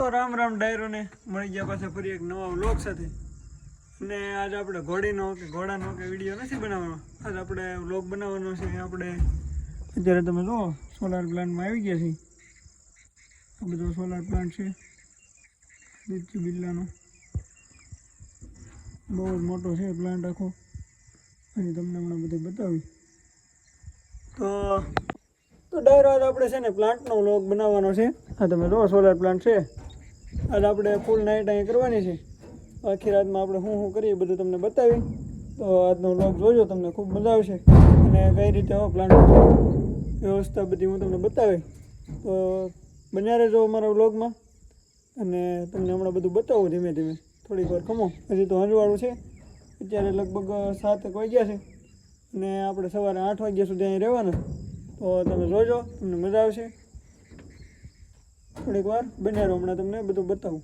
તો રામ રામ ડાયરોને મળી ગયા પાછા ફરી એક નવા વ્લોગ સાથે. અને આજ આપણે ઘોડીનો કે ઘોડાનો કે વીડિયો નથી બનાવવાનો. આજ આપણે વ્લોગ બનાવવાનો છે. આપણે અત્યારે તમે જુઓ સોલાર પ્લાન્ટમાં આવી ગયા છીએ. આ બધો સોલાર પ્લાન્ટ છે. દીપકી બિરલાનો બહુ જ મોટો છે પ્લાન્ટ આખો. અને તમને હમણાં બધું બતાવી. તો તો ડાયરો આજ આપણે છે ને પ્લાન્ટનો વ્લોગ બનાવવાનો છે. આ તમે જુઓ સોલાર પ્લાન્ટ છે. આજ આપણે ફૂલ નાઇટ અહીં કરવાની છે. આખી રાતમાં આપણે શું શું કરીએ બધું તમને બતાવી તો આજનો વ્લોગ જોજો, તમને ખૂબ મજા આવશે. અને કઈ રીતે આવો પ્લાન વ્યવસ્થા બધી હું તમને બતાવી તો બન્યા રહેજો અમારા વ્લોગમાં અને તમને હમણાં બધું બતાવું ધીમે ધીમે. થોડીક વાર ખમો હજી તો હંજવાળું છે. અત્યારે લગભગ સાત એક વાગ્યા છે. અને આપણે સવારે આઠ વાગ્યા સુધી અહીં રહેવાના. તો તમે જોજો, તમને મજા આવશે. થોડીક વાર બને રહો હમણાં તમને બધું બતાવું.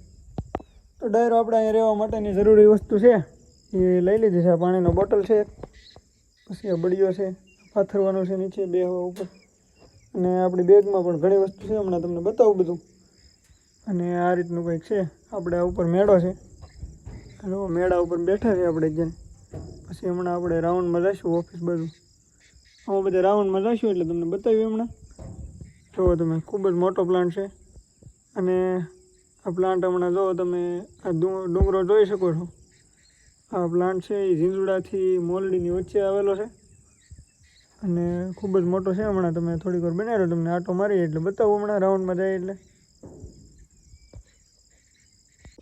તો ડાયરો આપણે અહીંયા રહેવા માટેની જરૂરી વસ્તુ છે. એ લઈ લીધી છે પાણીનો બોટલ છે, પછી આ બળીઓ છે, પાથરવાનું છે નીચે બે હવા ઉપર. અને આપણી બેગમાં પણ ઘણી વસ્તુ છે, હમણાં તમને બતાવું બધું. અને આ રીતનું કંઈક છે, આપણે આ ઉપર મેળો છે. હલો, મેળા ઉપર બેઠા છે આપણે જેને પછી હમણાં આપણે રાઉન્ડમાં જઈશું ઓફિસ બાજુ. આમાં બધા રાઉન્ડમાં જઈશું એટલે તમને બતાવ્યું હમણાં. જો તમે, ખૂબ જ મોટો પ્લાન્ટ છે. અને આ પ્લાન્ટ હમણાં જો તમે આ ડુંગરો જોઈ શકો છો. આ પ્લાન્ટ છે એ ઝીંઝુડાથી મોલડીની વચ્ચે આવેલો છે. અને ખૂબ જ મોટો છે હમણાં તમે થોડીક વાર બનાવ્યો તમને આટો મારી એટલે બતાવું હમણાં રાઉન્ડમાં જાય એટલે.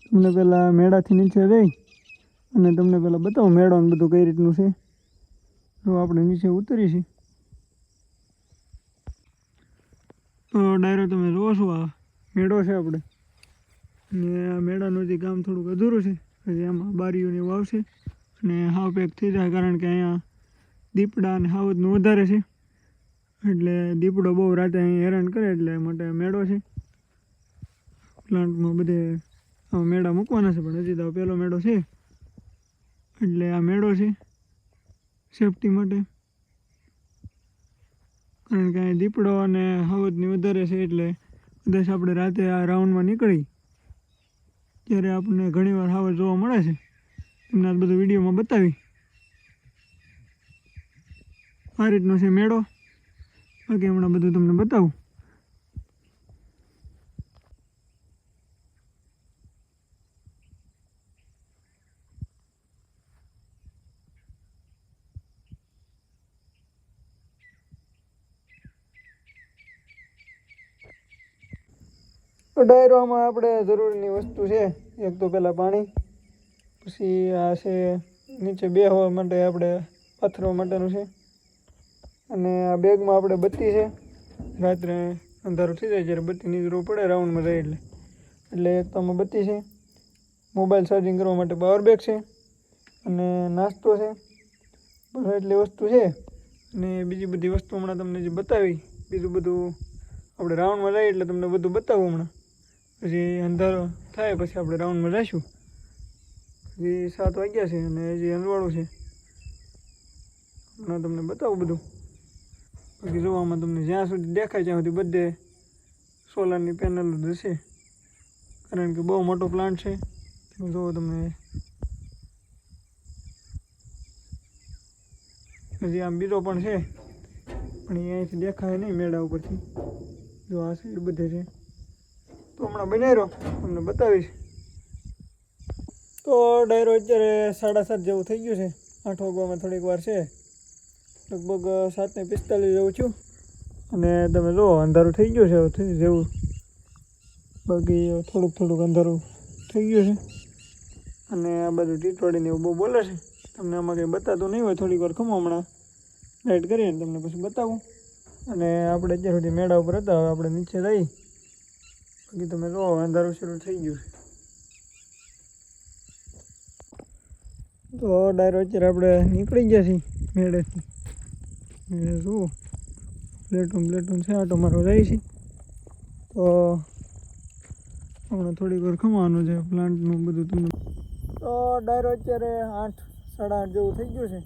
તમને પહેલાં મેળાથી નીચે જઈ અને તમને પહેલાં બતાવું મેળો ને બધું કઈ રીતનું છે. જો આપણે નીચે ઉતરી છીએ તો ડાયરો તમે જોવો છો આ મેળો છે આપણે. અને આ મેળાનું જે કામ થોડુંક અધૂરું છે. હજી આમાં બારીઓને એવું આવશે. અને હાવ પેક થઈ જાય કારણ કે અહીંયા દીપડા અને હાવતનું વધારે છે. એટલે દીપડો બહુ રાતે અહીં હેરાન કરે એટલે માટે મેળો છે. પ્લાન્ટમાં બધે મેળા મૂકવાના છે, પણ હજી તો પહેલો મેળો છે. એટલે આ મેળો છે સેફટી માટે. કારણ કે અહીં દીપડો અને હવદની વધારે છે એટલે કદાચ આપણે રાતે આ રાઉન્ડમાં નીકળી, ત્યારે આપણને ઘણીવાર હાવર જોવા મળે છે. તમને આ બધું વિડીયોમાં બતાવી. આ રીતનો છે મેળો. બાકી હમણાં બધું તમને બતાવું. ડાયરોમાં આપણે જરૂરીની વસ્તુ છે, એક તો પહેલાં પાણી, પછી આ છે, નીચે બેસવા માટે આપણે પાથરવા માટેનું છે, અને આ બેગમાં આપણે બત્તી છે, રાત્રે અંધારું થઈ જાય જ્યારે બત્તીની જરૂર પડે રાઉન્ડમાં જાય એટલે. એટલે એક તો આમાં બત્તી છે, મોબાઈલ ચાર્જિંગ કરવા માટે પાવર બેગ છે, અને નાસ્તો છે, બસ એટલી વસ્તુ છે, અને બીજી બધી વસ્તુ હમણાં તમને જે બતાવી, બીજું બધું આપણે રાઉન્ડમાં જઈએ એટલે તમને બધું બતાવું હમણાં. પછી અંધારો થાય પછી આપણે રાઉન્ડમાં જઈશું પછી સાત વાગ્યા છે અને હજી અંધવાળું છે. હમણાં તમને બતાવું બધું. બાકી જોવામાં તમને જ્યાં સુધી દેખાય ત્યાં સુધી બધે સોલારની પેનલ જ હશે. કારણ કે બહુ મોટો પ્લાન્ટ છે. જોવો જુઓ તમે હજી આમ બીજો પણ છે. પણ અહીંયાથી દેખાય નહીં મેળા ઉપરથી. જો આ સાઈડ બધે છે. તો હમણાં બનાવી રહ્યો તમને બતાવીશ. તો ડાયરો અત્યારે સાડા સાત જેવું થઈ ગયું છે. આઠ વાગવામાં થોડીક વાર છે. લગભગ સાતને પિસ્તાલીસ જેવું છું અને તમે જુઓ, અંધારું થઈ ગયું છે થઈ જેવું. બાકી થોડુંક થોડુંક અંધારું થઈ ગયું છે. અને આ બધું ટીટવાડીને એવું બહુ બોલે છે. તમને આમાં કંઈ બતાતું નહીં હોય, થોડીક વાર ખમો હમણાં. લાઇટ કરીને તમને પછી બતાવું. અને આપણે અત્યાર સુધી મેળા ઉપર હતા, હવે આપણે નીચે જઈ બાકી તમે જો અંધારું શરૂ થઈ ગયું છે. તો ડાયરો અત્યારે આપણે નીકળી ગયા છીએ મેળેથી. મેળે શું? પ્લેટૂન પ્લેટૂન છે, આટો મારો જાય છે. તો હમણાં થોડીક વાર ખમવાનું છે પ્લાન્ટનું બધું તમને. તો ડાયરો અત્યારે આઠ, સાડા આઠ જેવું થઈ ગયું છે.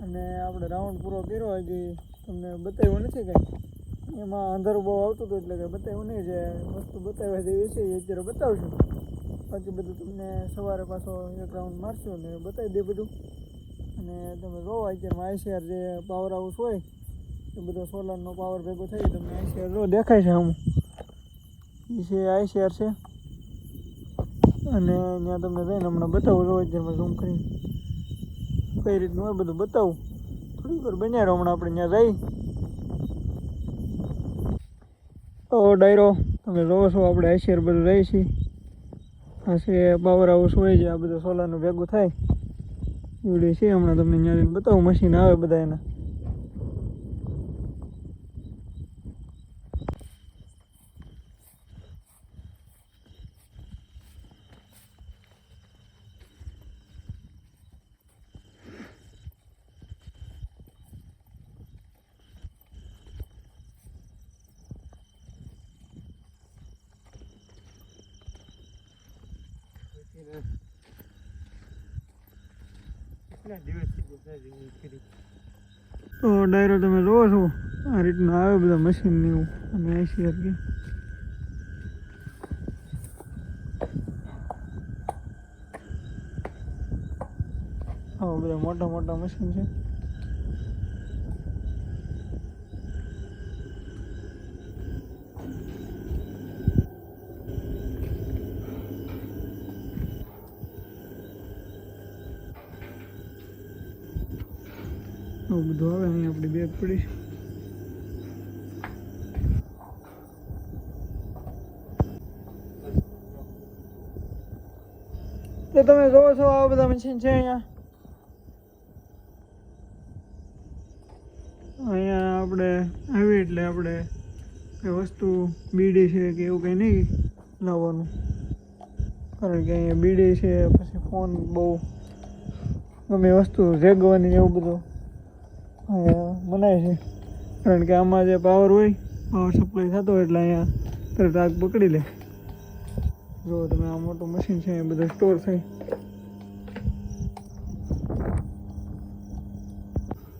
અને આપણે રાઉન્ડ પૂરો કર્યો હજી. તમને બતાવ્યું નથી કંઈ. એમાં અંધારું બહુ આવતું હતું એટલે કે બતાવ્યું નહીં, જે વસ્તુ બતાવ્યા જેવી છે એ અત્યારે બતાવશું. બાકી બધું તમને સવારે પાછો એક રાઉન્ડ મારશું ને બતાવી દે બધું. અને તમે જો અત્યારમાં આઈસીઆર જે પાવર હાઉસ હોય, એ બધો સોલારનો પાવર ભેગો થઈ તમને આઈસીઆર જો દેખાય છે આમ. એ છે આઈસીઆર છે. અને ત્યાં તમને જઈને હમણાં બતાવું, જો અત્યારમાં ઝૂમ કરીને કઈ રીતનું હોય બધું બતાવું. થોડીક વાર બન્યા હમણાં આપણે ત્યાં જઈ. તો ડાયરો, તમે જોવો છો, આપણે આઈસીઆર બધું રહી છીએ આ છે પાવર હાઉસ હોય છે, આ બધું સોલારનું ભેગું થાય. એવડી છે, હમણાં તમને જઈને બતાવું મશીન આવે બધા એના તો ડાયરો તમે જોવો છો, આ રીતના આવે બધા મશીન ને એવું. અને આઈસીઆર કે આવા બધા મોટા મોટા મશીન છે. આવું બધું આવે, અહીં આપણી બેગ પડી. તો તમે જોવો છો આવા બધા મશીન છે અહીંયા. અહીંયા આપણે આવી એટલે આપણે કઈ વસ્તુ બીડી છે કે એવું કંઈ નહીં લાવવાનું. કારણ કે અહીંયા બીડી છે, પછી ફોન બહુ ગમે વસ્તુ રેગવાની એવું બધું. મનાય છે. કારણ કે આમાં જે પાવર હોય પાવર સપ્લાય થતો હોય એટલે અહીંયા તરત આગ પકડી લે. જો તમે આ મોટું મશીન છે એ બધું સ્ટોર થાય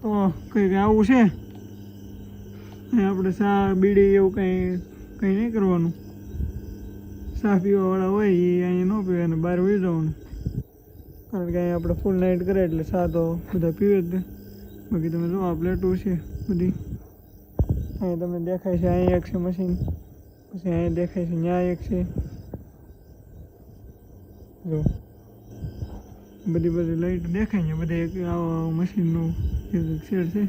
તો કંઈક આવું છે. આપણે સા બીડી એવું કંઈ કંઈ નહીં કરવાનું. સા પીવાવાળા હોય એ અહીંયા ન પીવે અને બહાર વહી જવાનું. કારણ કે અહીંયા આપણે ફૂલ નાઇટ કરે એટલે સા તો બધા પીવે જ બાકી તમે જો આ પ્લેટો છે બધી. અહીંયા તમને દેખાય છે અહીંયા એક છે મશીન પછી અહીંયા દેખાય છે ત્યાં એક છે. જો. બધી બધી લાઈટ દેખાય છે, બધે એક આવા મશીનનું એક શેડ છે.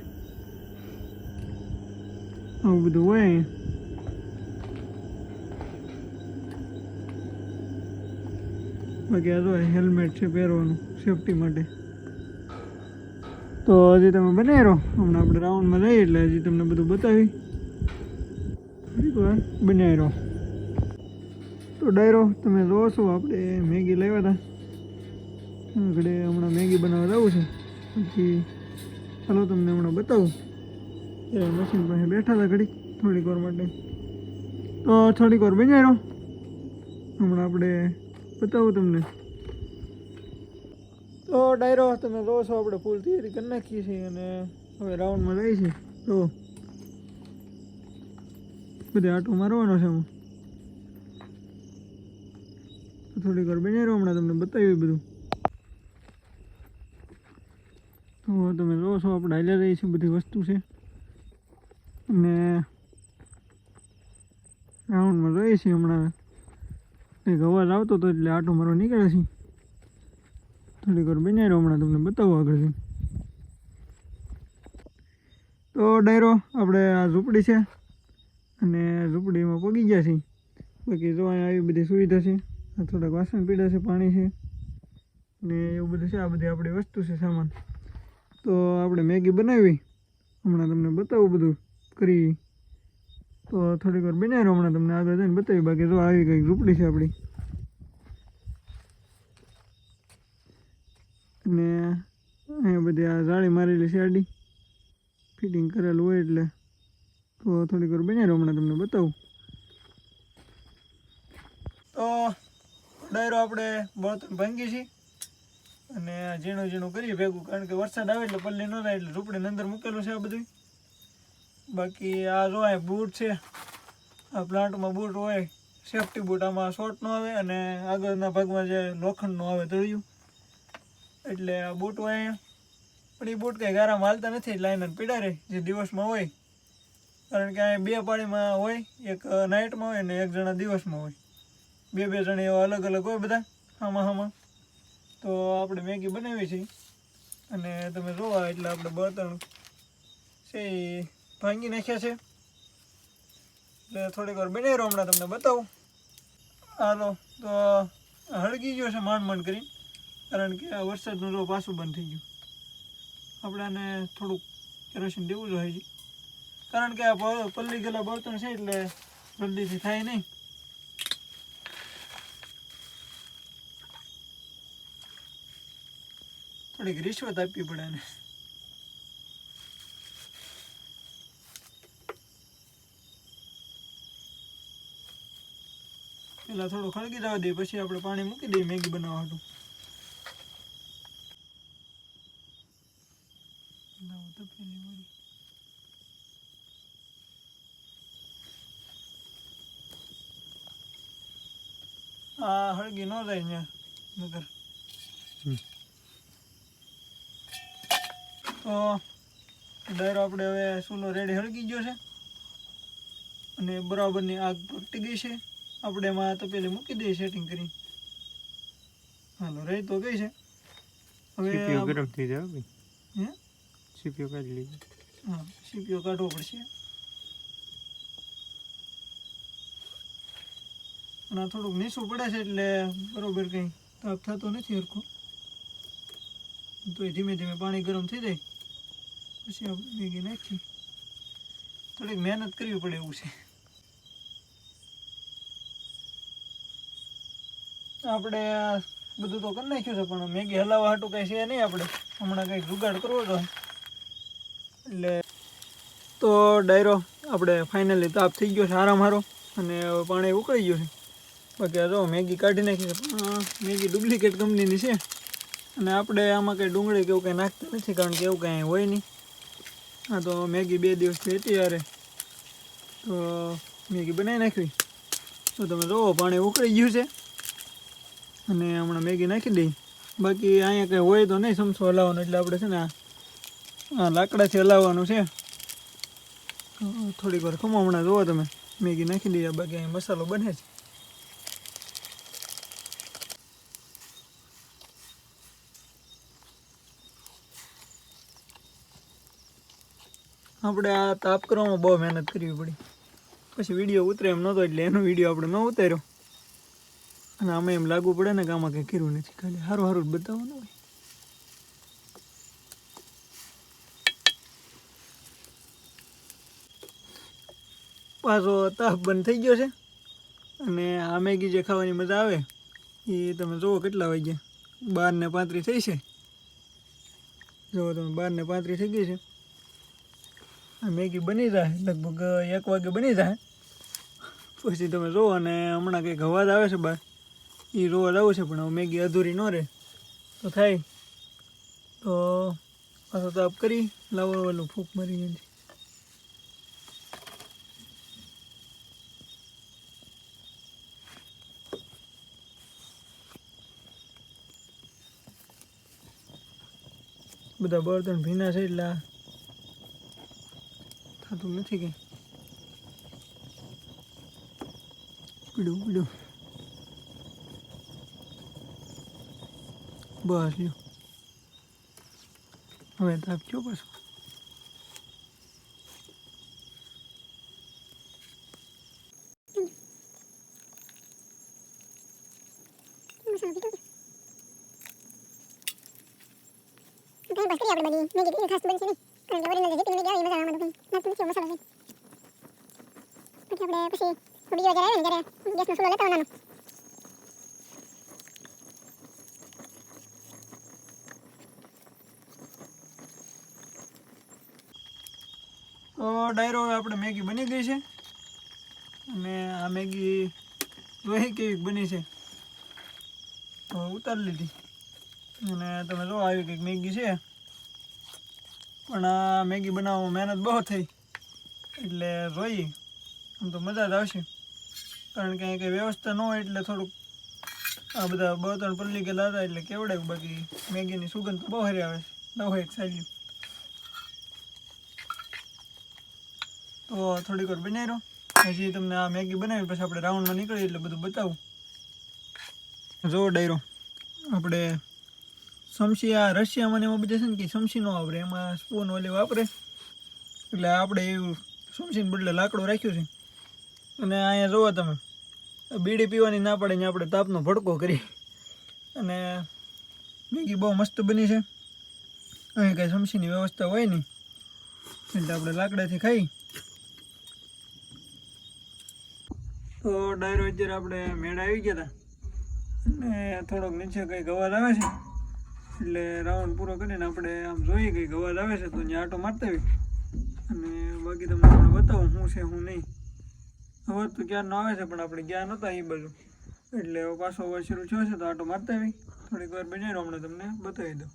આવું બધું હોય બાકી આ તો હેલ્મેટ છે પહેરવાનું સેફટી માટે. તો હજી તમે બનાવી રહો હમણાં આપણે રાઉન્ડમાં જઈએ એટલે હજી તમને બધું બતાવી. થોડીક વાર બનાવી રહો તો ડાયરો, તમે જોવો છો, આપણે મેગી લાવ્યા હતા. ઘડે હમણાં મેગી બનાવવા જવું છે. પછી ચાલો તમને હમણાં બતાવું. એ મશીન પાસે બેઠા હતા ઘડીક, થોડીક વાર માટે. તો થોડીક વાર બનાવી રહો હમણાં આપણે બતાવું તમને. તો ડાયરો તમે જો છો આપણે ફૂલ તૈયારી કરી નાખીએ છીએ અને હવે રાઉન્ડમાં જાય છે. તો બધે આટો મારવાનો છે હું થોડીક વાર બની રહ્યો હમણાં તમને બતાવ્યું બધું. તો તમે જો છો, આપણે હાલ્યા જઈએ છીએ, બધી વસ્તુ છે. અને રાઉન્ડમાં જઈએ છીએ હમણાં. કંઈક અવાજ આવતો હતો એટલે આટો મારવા નીકળે છે થોડીક વાર બનાવ્યો હમણાં તમને બતાવું આગળ તો ડાયરો, આપણે આ ઝૂંપડી છે અને ઝૂંપડીમાં પગી ગયા છીએ. બાકી જો આવી બધી સુવિધા છે, આ થોડાક વાસણ પીડા છે, પાણી છે ને એવું બધું છે, આ બધી આપણી વસ્તુ છે, સામાન. તો આપણે મેગી બનાવી, હમણાં તમને બતાવું બધું કરી. તો થોડીક વાર બનાવી રહ્યો હમણાં તમને આગળ જઈને બતાવી. બાકી જો આવી કંઈક ઝૂંપડી છે આપણી. અને અહીંયા બધી આ જાળી મારેલી છે આડી. ફિટિંગ કરેલું હોય એટલે. તો થોડીક વાર બનાવી હમણાં તમને બતાવું. તો ડાયરો આપણે બળતણ ભાંગી છે. અને ઝીણું ઝીણું કરીએ ભેગું, કારણ કે વરસાદ આવે એટલે પલ્લી ન થાય એટલે ઝૂંપડીની અંદર મૂકેલું છે આ બધું બાકી આ જો બૂટ છે, આ પ્લાન્ટમાં બૂટ હોય, સેફટી બૂટ આમાં શોર્ટ નો આવે અને આગળના ભાગમાં જે લોખંડનું આવે તળિયું. એટલે આ બૂટ હોય પણ એ બૂટ કંઈ ગારા માલતા નથી લાઈન પીડા રહે જે દિવસમાં હોય. કારણ કે અહીંયા બે પાણીમાં હોય, એક નાઇટમાં હોય ને એક જણા દિવસમાં હોય. બે બે જણા એવા અલગ અલગ હોય બધા આમાં આમાં તો આપણે મેગી બનાવી છે. અને તમે જોવા, એટલે આપણે બળતણ છે એ ભાંગી નાખ્યા છે. એટલે થોડીક વાર બનાવી રહ્યો હમણાં તમને બતાવું. હાલો, તો હળગી ગયો છે માંડ માંડ કરીને. કારણ કે આ વરસાદનું તો પાછું બંધ થઈ ગયું. આપણે આને થોડુંક કેરોસીન દેવું જ હોય છે. કારણ કે આ પલ્લી ગયેલા બળતણ છે એટલે જલ્દીથી થાય નહીં. થોડીક રિશ્વત આપવી પડે એને પેલા થોડું ખળગી જવા દઈએ પછી આપણે પાણી મૂકી દઈએ મેગી બનાવવા હાટુ લાવો તપેલી વળી. આ હળગી ન જાય ને નગર તો ડાયરો આપણે હવે ચૂલો રેડી હળગી ગયો છે. અને બરાબરની આગ પ્રગટી ગઈ છે. આપણે એમાં તપેલી મૂકી દઈએ સેટિંગ કરી હાલો રહી તો ગઈ છે. હવે ગરમ થઈ જાય સીપીયુ કાઢી લીધું. હા સીપીઓ કાઢવો પડશે. અને આ થોડુંક નીચું પડે છે એટલે બરોબર કંઈ તાપ થતો નથી હરખો. તો ધીમે ધીમે પાણી ગરમ થઈ જાય. પછી આપણે મેગી નાખી. થોડીક મહેનત કરવી પડે એવું છે. આપણે બધું તો કરી નાખ્યું છે, પણ મેગી હલાવવા હાટું કાંઈ છે નહીં આપણે. હમણાં કંઈક જુગાડ કરવો તો એટલે તો ડાયરો, આપણે ફાઇનલી તાપ થઈ ગયો છે, આરામ હારો. અને પાણી ઉકળી ગયું છે. બાકી જો મેગી કાઢી નાખી મેગી ડુપ્લિકેટ કંપનીની છે. અને આપણે આમાં કંઈ ડુંગળી કે એવું કંઈ નાખતા નથી, કારણ કે એવું કંઈ હોય નહીં. હા, તો મેગી બે દિવસથી હતી યારે તો મેગી બનાવી નાખવી તો તમે જુઓ પાણી ઉકળી ગયું છે. અને હમણાં મેગી નાખી દઈ. બાકી અહીંયા કંઈ હોય તો નહીં સમસો હલાવવાનો, એટલે આપણે છે ને આ લાકડાથી હલાવવાનું છે. થોડીક વાર ખમો હમણાં જુઓ તમે. મેગી નાખી દઈએ, બાકી અહીં મસાલો બને છે. આપણે આ તાપ કરવામાં બહુ મહેનત કરવી પડી. પછી વીડિયો ઉતરે એમ નહોતો એટલે એનો વીડિયો આપણે ન ઉતાર્યો. અને આમાં એમ લાગુ પડે ને કે આમાં કંઈ કર્યું નથી. ખાલી સારું સારું જ બતાવવાનું હોય. પાછો તાપ બંધ થઈ ગયો છે. અને આ મેગી જે ખાવાની મજા આવે, એ તમે જુઓ કેટલા વાગ્યા. બાર ને પાંત્રીસ થઈ છે. જુઓ તમે, બાર ને પાંત્રીસ થઈ ગઈ છે. મેગી બની જાય. લગભગ એક વાગે બની જાય. પછી તમે જુઓ અને હમણાં કંઈક અવાજ આવે છે બહાર. એ રોવા આવું છે, પણ હવે મેગી અધૂરી ન રહે. તો થાય. તો પાછો તાપ કરી લાવો ઓલું ફૂંક મારી જાય બધા બળતણ ભીના છે એટલે. થતું નથી કે. પીડું પીડું. બસ લ્યો. હવે તાપ કયો પાછો. બધી મેગી કેટલી ખાસ બનશે નહીં કારણ કે ઓરિજિનલ જેટલી મેગી આવે એ મજા આવે આમાં તો કંઈ નાખતું નથી મસાલો છે પછી આપણે બીજી જ્યારે આવે ને ત્યારે ગેસનો ચૂલો લેતા આવવાનો. તો ડાયરો હવે આપણે મેગી બની ગઈ છે. અને આ મેગી જોઈ કેવી બની છે. તો ઉતારી લીધી. અને તમે જો આવી કંઈક મેગી છે. પણ આ મેગી બનાવવામાં મહેનત બહુ થઈ. એટલે જોઈએ. આમ તો મજા જ આવશે. કારણ કે કંઈ વ્યવસ્થા ન હોય એટલે થોડુંક આ બધા બે ત્રણ પલ્લી ગયેલા હતા એટલે કેવડાવ્યું બાકી મેગીની સુગંધ તો બહુ સારી આવે છે. હોય ચાલ્યું તો થોડીક વાર બનાવી રહો. હજી તમને આ મેગી બનાવી પછી આપણે રાઉન્ડમાં નીકળીએ એટલે બધું બતાવું. જો ડાયરો આપણે સમસી આ રશિયામાં એમાં બધા છે ને કે સમસી ન વાપરે. એમાં સ્પૂન ઓલી વાપરે. એટલે આપણે એવું સમસીને બદલે લાકડું રાખ્યું છે. અને અહીંયા જુઓ તમે, બીડી પીવાની ના પડે ને આપણે તાપનો ભડકો કરી અને મેગી બહુ મસ્ત બની છે. અહીં કાંઈ સમસીની વ્યવસ્થા હોય નહીં. એટલે આપણે લાકડાથી ખાઈ. તો ડાયરો અત્યારે આપણે મેળા આવી ગયા હતા. અને થોડોક નીચે કંઈક અવાજ આવે છે. એટલે રાઉન્ડ પૂરો કરીને આપણે આમ જોઈએ કંઈક અવાજ આવે છે તો ત્યાં આટો મારતા આવી અને બાકી તમને આપણે બતાવું શું છે, શું નહીં. અવાજ તો ક્યારનો આવે છે, પણ આપણે જ્ઞાન નહોતા એ બાજુ એટલે હવે પાછો શરૂ થયો છે, તો આટો મારતા આવી થોડીક વાર બનાવી હમણાં તમને બતાવી દઉં.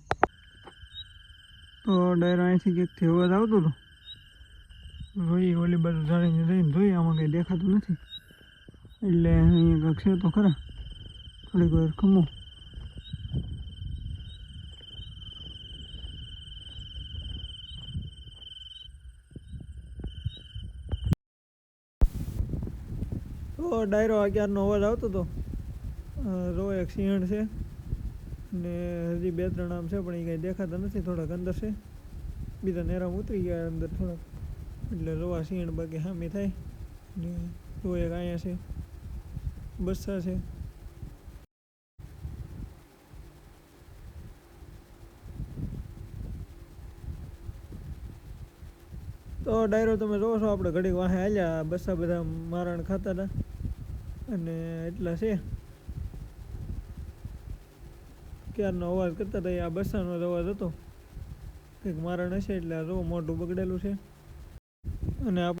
તો ડાયરો અહીંથી ક્યાંકથી અવાજ આવતો હતો? જોઈ, ઓલી બાજુ જાણીને જઈને જોઈએ આમાં કંઈ દેખાતું નથી. એટલે અહીંયા કંઈક છે તો ખરા. થોડીક વાર ખમો. ડાયરો અગિયારનો અવાજ આવતો હતો રો એક સિંહણ છે ને હજી બે ત્રણ આમ છે, પણ એ કાંઈ દેખાતા નથી, થોડાક અંદર છે. બીજા નેરામ ઉતરી ગયા અંદર થોડાક. એટલે રોવા સિંહણ બાકી હામી થાય ને રો એક અહીંયા છે, બસ્સા છે. તો ડાયરો તમે જોવો છો, આપણે ઘડીક વાહે હાલ્યા, બસ્સા બધા મારણ ખાતા હતા અને એટલા છે. ક્યારનો અવાજ કરતા હતા આ બસ્સાનો જ અવાજ હતો. કંઈક મારણ હશે એટલે આ જો મોઢું બગડેલું છે. અને આપણે